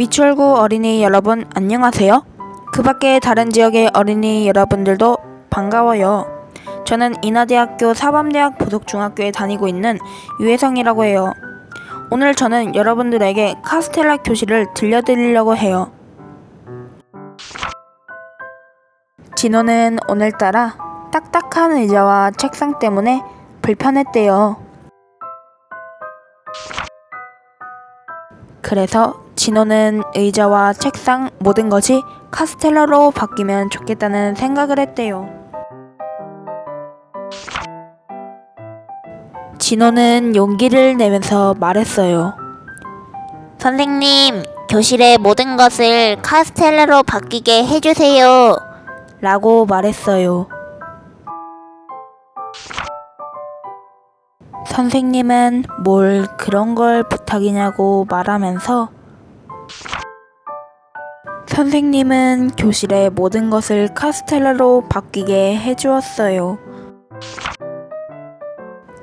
미추홀구 어린이 여러분 안녕하세요. 그 밖에 다른 지역의 어린이 여러분들도 반가워요. 저는 인하대학교 사범대학 보석중학교에 다니고 있는 유혜성이라고 해요. 오늘 저는 여러분들에게 카스텔라 교실을 들려드리려고 해요. 진호는 오늘따라 딱딱한 의자와 책상 때문에 불편했대요. 그래서 진호는 의자와 책상 모든 것이 카스텔라로 바뀌면 좋겠다는 생각을 했대요. 진호는 용기를 내면서 말했어요. 선생님, 교실의 모든 것을 카스텔라로 바뀌게 해주세요. 라고 말했어요. 선생님은 뭘 그런 걸 부탁이냐고 말하면서 선생님은 교실의 모든 것을 카스텔라로 바뀌게 해주었어요.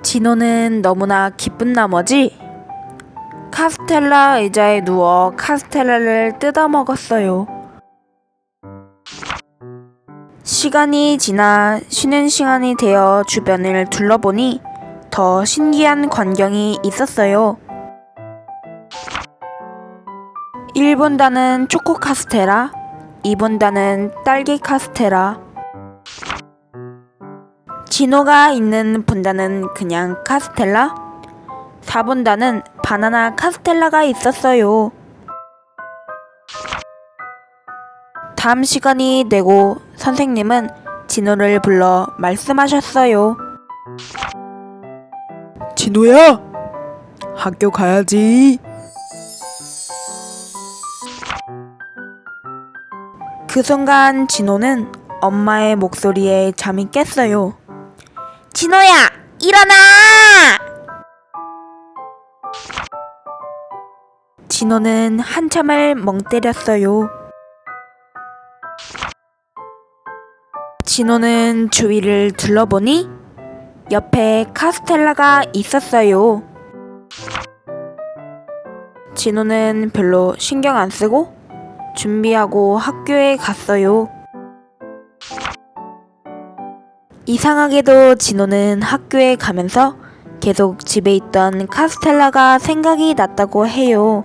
진호는 너무나 기쁜 나머지 카스텔라 의자에 누워 카스텔라를 뜯어 먹었어요. 시간이 지나 쉬는 시간이 되어 주변을 둘러보니 더 신기한 광경이 있었어요. 1분단은 초코 카스테라, 2분단은 딸기 카스테라. 진호가 있는 분단은 그냥 카스텔라, 4분단은 바나나 카스텔라가 있었어요. 다음 시간이 되고 선생님은 진호를 불러 말씀하셨어요. 진호야, 학교 가야지. 그 순간 진호는 엄마의 목소리에 잠이 깼어요. 진호야, 일어나! 진호는 한참을 멍 때렸어요. 진호는 주위를 둘러보니 옆에 카스텔라가 있었어요. 진호는 별로 신경 안 쓰고 준비하고 학교에 갔어요. 이상하게도 진호는 학교에 가면서 계속 집에 있던 카스텔라가 생각이 났다고 해요.